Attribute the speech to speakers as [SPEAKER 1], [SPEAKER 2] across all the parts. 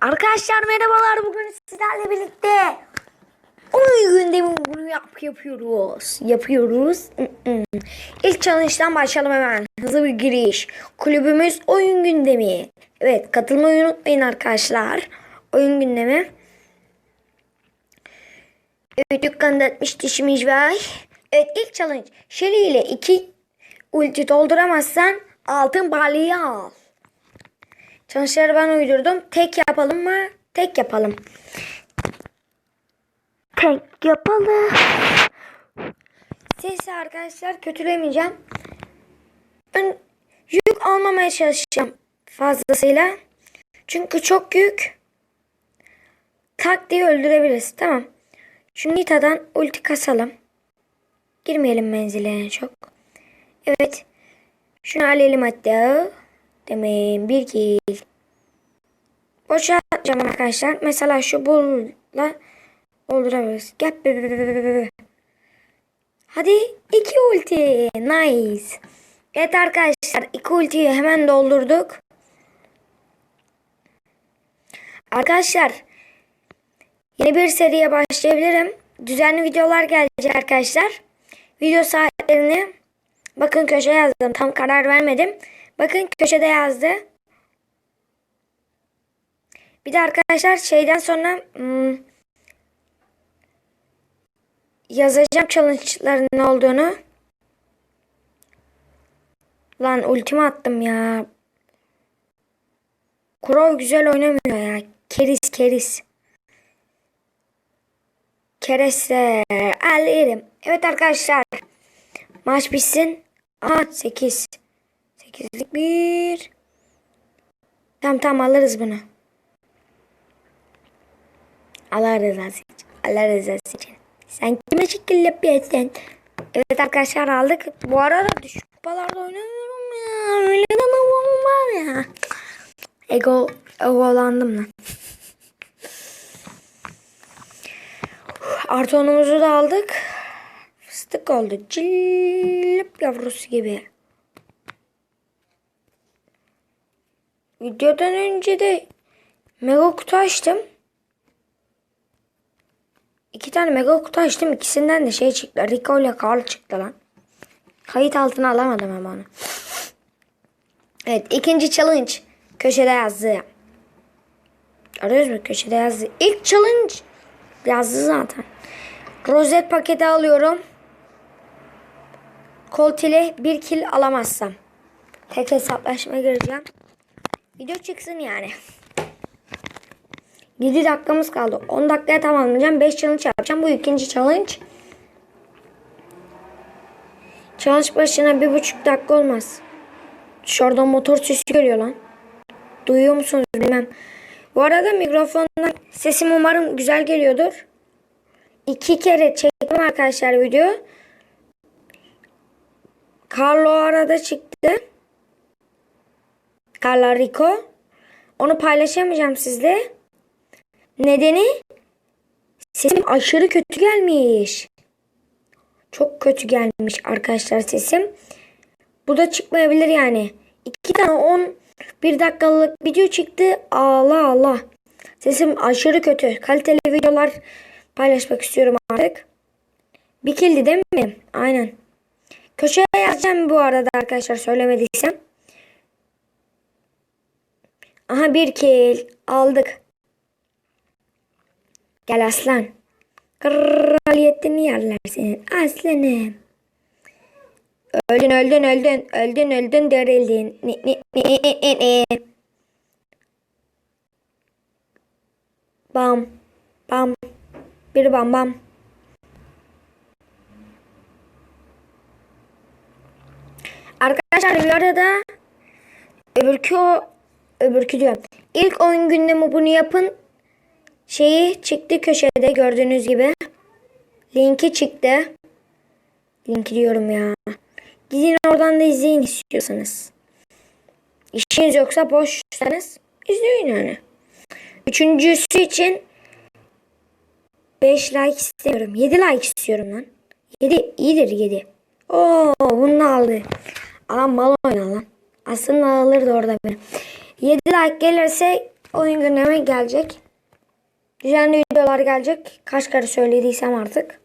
[SPEAKER 1] Arkadaşlar merhabalar bugün sizlerle birlikte oyun gündemi bunu yap yapıyoruz. Yapıyoruz. İlk challenge'dan başlayalım hemen. Hızlı bir giriş. Kulübümüz oyun gündemi. Evet katılmayı unutmayın arkadaşlar. Oyun gündemi. Evet dükkanda 60 dişimiz var. Evet ilk challenge. Shelly ile iki ulti dolduramazsan altın balyayı al. Challenge'ları ben uydurdum. Tek yapalım mı? Tek yapalım. Tek yapalım. Sesi arkadaşlar kötülemeyeceğim. Ben yük almamaya çalışacağım fazlasıyla. Çünkü çok yük tak diye öldürebiliriz. Tamam. Şu Nita'dan ulti kasalım. Girmeyelim menzile en çok. Evet. Şunu alalım hatta. Demeyin bir kill. Boşa atacağım arkadaşlar. Mesela şu bulla doldurabiliriz. Gel. Hadi iki ulti. Nice. Evet arkadaşlar iki ultiyi hemen doldurduk. Arkadaşlar yeni bir seriye başlayabilirim. Düzenli videolar gelecek arkadaşlar. Video saatlerini bakın köşeye yazdım. Tam karar vermedim. Bakın köşede yazdı. Bir de arkadaşlar şeyden sonra hmm, yazacağım challenge'ların ne olduğunu. Lan ultimi attım ya. Kurov güzel oynamıyor ya. Keris keris. Kereste alırım. Evet arkadaşlar. Maç bitsin. Aha 8. 8'lik bir. Tamam tamam alırız bunu. Allah rızası için. Allah. Sen kime şekil yapıyorsun? Evet arkadaşlar aldık. Bu arada düşük kupalarda oynamıyorum ya. Öyle de var ya. Ego, egolandım lan. Artonumuzu da aldık. Fıstık oldu. Cillip yavrusu gibi. Videodan önce de mega kutu açtım. İki tane mega kutu açtım. İkisinden de şey çıktı. Rico ile Carl çıktı lan. Kayıt altına alamadım ama onu. Evet ikinci challenge. Köşede yazdı. Arıyoruz mu? Köşede yazdı. İlk challenge yazdı zaten. Rozet paketi alıyorum. Colt ile bir kill alamazsam. Tek hesaplaşma gireceğim. Video çıksın yani. 7 dakikamız kaldı. 10 dakikaya tamamlayacağım. 5 challenge yapacağım. Bu ikinci challenge. Challenge başına 1,5 dakika olmaz. Dışarıdan motor sesi geliyor lan. Duyuyor musunuz bilmem. Bu arada mikrofondan sesim umarım güzel geliyordur. İki kere çektim arkadaşlar video. Carlo arada çıktı. Carlo Rico. Onu paylaşamayacağım sizle. Nedeni sesim aşırı kötü gelmiş. Çok kötü gelmiş arkadaşlar sesim. Bu da çıkmayabilir yani. İki tane 10 bir dakikalık video çıktı. Allah Allah. Sesim aşırı kötü. Kaliteli videolar paylaşmak istiyorum artık. Bir kildi değil mi? Aynen. Köşeye yazacağım bu arada arkadaşlar söylemediysem. Aha bir kill aldık. Gel aslan. Kraliyetini yerler senin. Aslanım. Öldün öldün öldün. Öldün öldün derildin. Ni, ni, ni, ni, ni. Bam. Bam. Bir bam bam. Arkadaşlar bir arada öbürkü o öbürkü diyorum. İlk oyun gündemi bunu yapın. Şeyi çıktı köşede gördüğünüz gibi. Linki çıktı. Linki diyorum ya. Gidin oradan da izleyin istiyorsanız. İşiniz yoksa boşsanız izleyin yani. Üçüncüsü için 5 like istemiyorum. 7 like istiyorum lan. 7 iyidir 7. Oo bunu aldı. Alan mal oyna lan. Aslında alırdı orada beni. 7 like gelirse oyun gündeme gelecek. Düzenli videolar gelecek. Kaç kere söylediysem artık.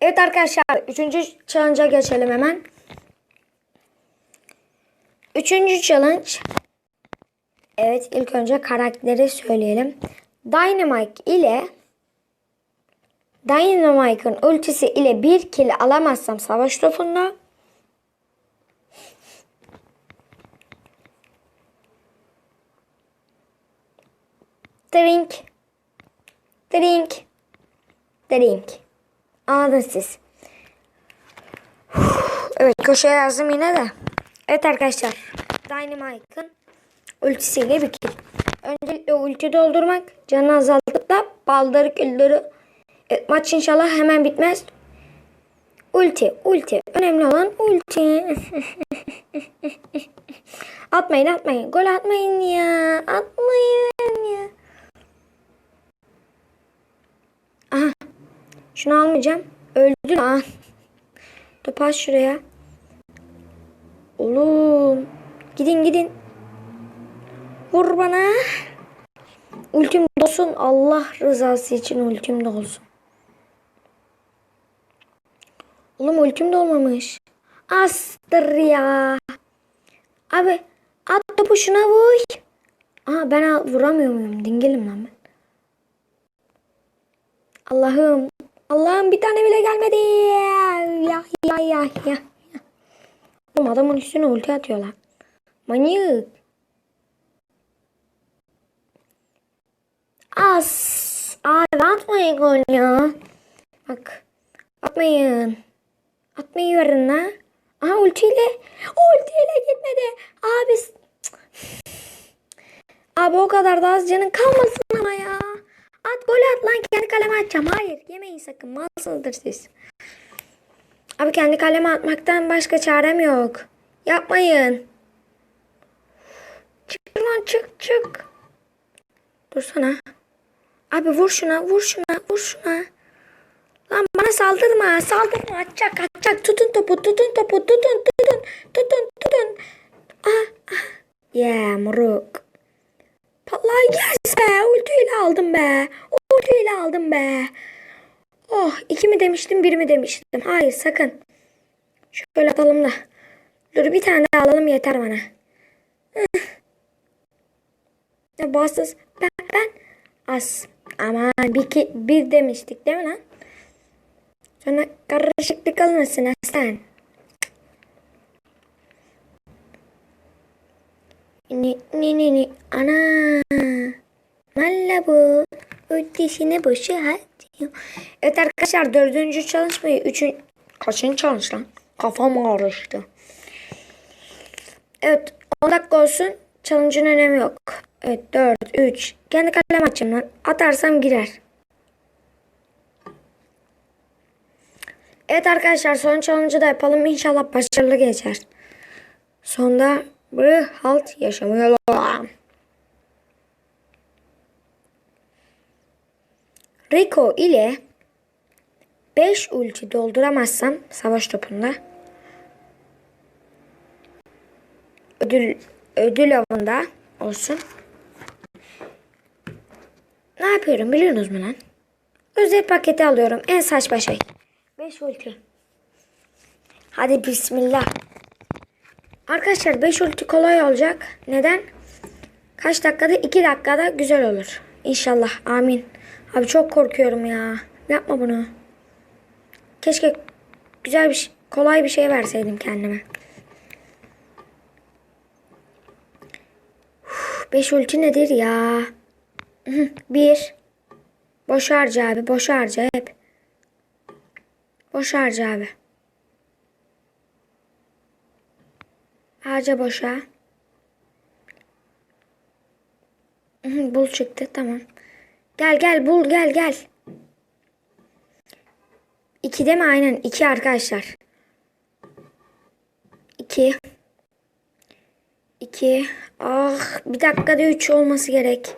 [SPEAKER 1] Evet arkadaşlar. Üçüncü challenge'a geçelim hemen. Üçüncü challenge. Evet ilk önce karakteri söyleyelim. Dynamite ile Dynamite'ın ultisi ile bir kill alamazsam savaş topunda Drink. Drink. Drink. Anladınız siz. Evet köşeye yazdım yine de. Evet arkadaşlar. Dynamite'ın ultisiyle bir kill. Öncelikle ulti doldurmak. Canı azaltıp da baldırı küldürü. Evet, maç inşallah hemen bitmez. Ulti, ulti. Önemli olan ulti. atmayın, atmayın. Gol atmayın ya. Atmayın ya. Aha. Şunu almayacağım. Öldün. Aa. Topu at şuraya. Oğlum. Gidin gidin. Vur bana. Ultim dolsun. Allah rızası için ultim dolsun. Oğlum ultim dolmamış. Astır ya. Abi at topu şuna vur. Aa ben vuramıyor muyum? Dingelim lan ben. Allah'ım. Allah'ım bir tane bile gelmedi. Ya ya ya ya. Oğlum adamın üstüne ulti atıyorlar. Manyak. As. Abi atmayın gol ya. Bak. Atmayın. Atmayı verin la. Aha ultiyle. Ultiyle gitmedi. Abi. Abi o kadar da az canın kalmasın ama ya. At gol at lan kendi kaleme atacağım. Hayır yemeyin sakın malsınızdır siz. Abi kendi kaleme atmaktan başka çarem yok. Yapmayın. Çık lan çık çık. Dursana. Abi vur şuna vur şuna vur şuna. Lan bana saldırma saldırma atacak atacak tutun topu tutun topu tutun tutun tutun tutun. Ah, ah. Yeah moruk. Vallahi yes be ultiyle aldım be. Ultiyle aldım be. Oh iki mi demiştim bir mi demiştim. Hayır sakın. Şöyle atalım da. Dur bir tane daha alalım yeter bana. Ya bassız ben, ben az. Aman bir, ki, bir demiştik değil mi lan? Sonra karışıklık olmasın Hasan. Ni ni ni ni ana. Valla bu. Ötesine boşu harcıyor. Evet arkadaşlar dördüncü çalışmayı üçün kaçıncı challenge lan? Kafam karıştı. Evet 10 dakika olsun. Challenge'ın önemi yok. Evet 4, 3. Kendi kalem açacağım lan. Atarsam girer. Evet arkadaşlar son challenge'ı da yapalım. İnşallah başarılı geçer. Sonda bir halt yaşamıyorlar. Rico ile 5 ulti dolduramazsam savaş topunda ödül ödül avında olsun. Ne yapıyorum biliyorsunuz mu lan? Özel paketi alıyorum. En saçma şey. 5 ulti. Hadi bismillah. Arkadaşlar 5 ulti kolay olacak. Neden? Kaç dakikada? 2 dakikada güzel olur. İnşallah. Amin. Abi çok korkuyorum ya. Yapma bunu. Keşke güzel bir şey, kolay bir şey verseydim kendime. 5 ulti nedir ya? 1 Boş harca abi. Boş harca hep. Boş harca abi. Harca boşa. Bul çıktı. Tamam. Gel gel bul gel gel. İki değil mi? Aynen. iki arkadaşlar. İki. İki. Ah bir dakikada üç olması gerek.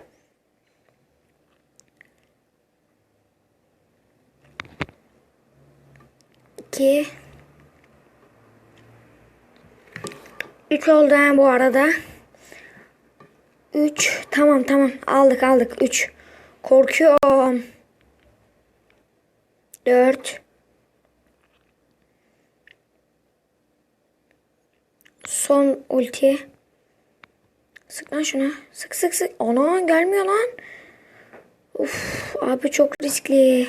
[SPEAKER 1] İki. Üç oldu ha bu arada. 3. Tamam tamam. Aldık aldık. 3. Korkuyorum. 4. Son ulti. Sık lan şuna. Sık sık sık. Ana gelmiyor lan. Uf abi çok riskli.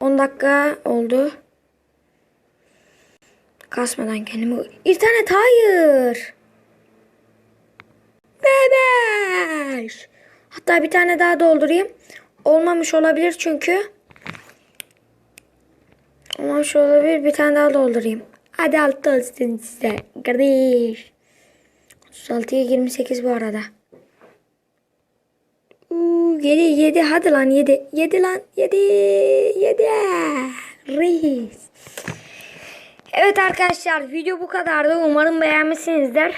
[SPEAKER 1] 10 dakika oldu. Kasmadan kendimi... İnternet hayır. Bebeş. Hatta bir tane daha doldurayım. Olmamış olabilir çünkü. Olmamış olabilir. Bir tane daha doldurayım. Hadi altı olsun size. Kardeş. 36'ya 28 bu arada. Uuu 7 7 hadi lan 7 7 lan 7 7 reis. Evet arkadaşlar video bu kadardı. Umarım beğenmişsinizdir.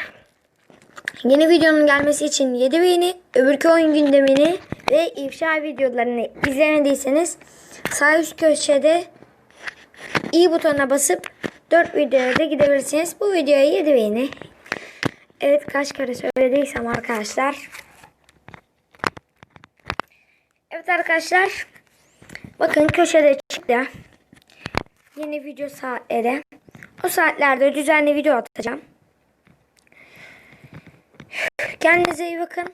[SPEAKER 1] Yeni videonun gelmesi için 7 beğeni, öbürkü oyun gündemini ve ifşa videolarını izlemediyseniz sağ üst köşede i butonuna basıp 4 videoya da gidebilirsiniz. Bu videoya 7 beğeni. Evet kaç kere söylediysem arkadaşlar. Evet arkadaşlar. Bakın köşede çıktı. Yeni video saatleri. O saatlerde düzenli video atacağım. Kendinize iyi bakın.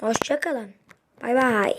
[SPEAKER 1] Hoşçakalın. Bay bay.